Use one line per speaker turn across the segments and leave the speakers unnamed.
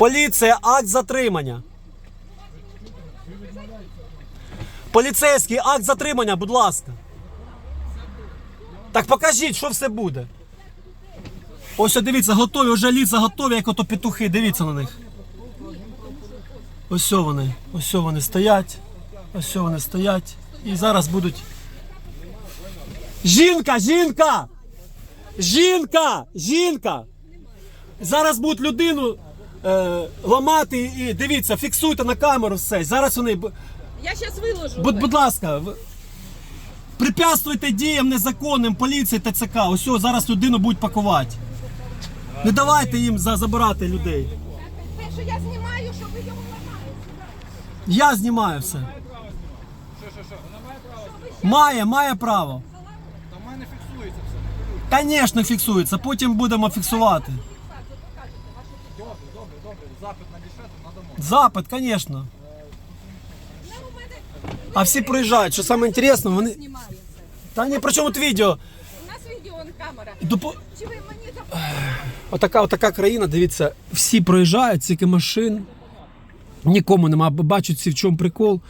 Поліція, акт затримання. Поліцейський акт затримання, будь ласка. Так покажіть, що все буде. Ось дивіться, готові, вже ліца готові, як ото петухи. Дивіться на них. Ось вони. Ось вони стоять. Ось вони стоять. І зараз будуть. Жінка! Жінка! Жінка! Жінка! Зараз будуть людину е, ламати і дивіться, фіксуйте на камеру все. Зараз вони. б-
Я сейчас выложу.
Будь, будь ласка, в- препятствуйте діям незаконним поліції ТЦК. Ось о, зараз людину будуть пакувати. Не давайте їм за, забирати людей.
Те, що я знімаю, щоб ви його ламали.
Я знімаю все. Має, має право.
Та в мене фіксується все.
Звісно, фіксується. Потім будемо фіксувати.
Добре, добре. Запит надішлете, надамо.
Запит, звісно. А всі приїжджають, що саме інтересно, вони. Та ні, при чому тут відео?
У нас відео камера.
Допо-
Чи ви мені.
Отака, отака країна, дивіться, всі проїжджають, стільки машин. Нікому нема. Бачать всі, в чому прикол,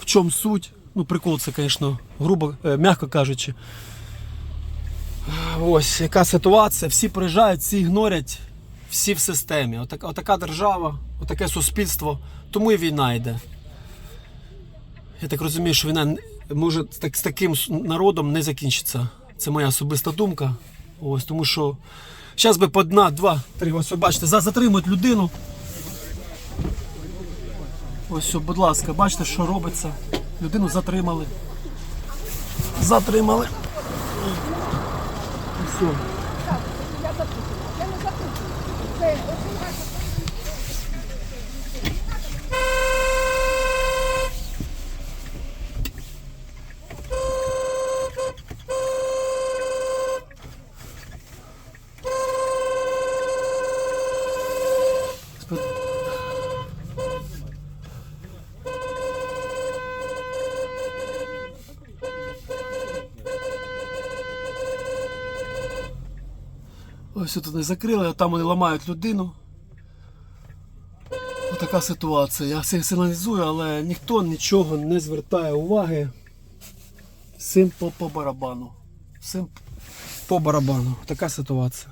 в чому суть. Ну, прикол це, звісно, грубо, е, м'яко кажучи. Ось яка ситуація. Всі приїжджають, всі ігнорять, всі в системі. Отака, отака держава, отаке суспільство. Тому і війна йде. Я так розумію, що війна може так- з таким народом не закінчиться. Це моя особиста думка. Ось, тому що зараз би по одна, два, три. Ось ви бачите, затримують людину. Ось, будь ласка, бачите, що робиться. Людину затримали. Затримали. Ось, все. Ось тут не закрили, а там вони ламають людину. Отака ситуація. Я все сигналізую, але ніхто нічого не звертає уваги. Всім по барабану. Всім по барабану. Така ситуація.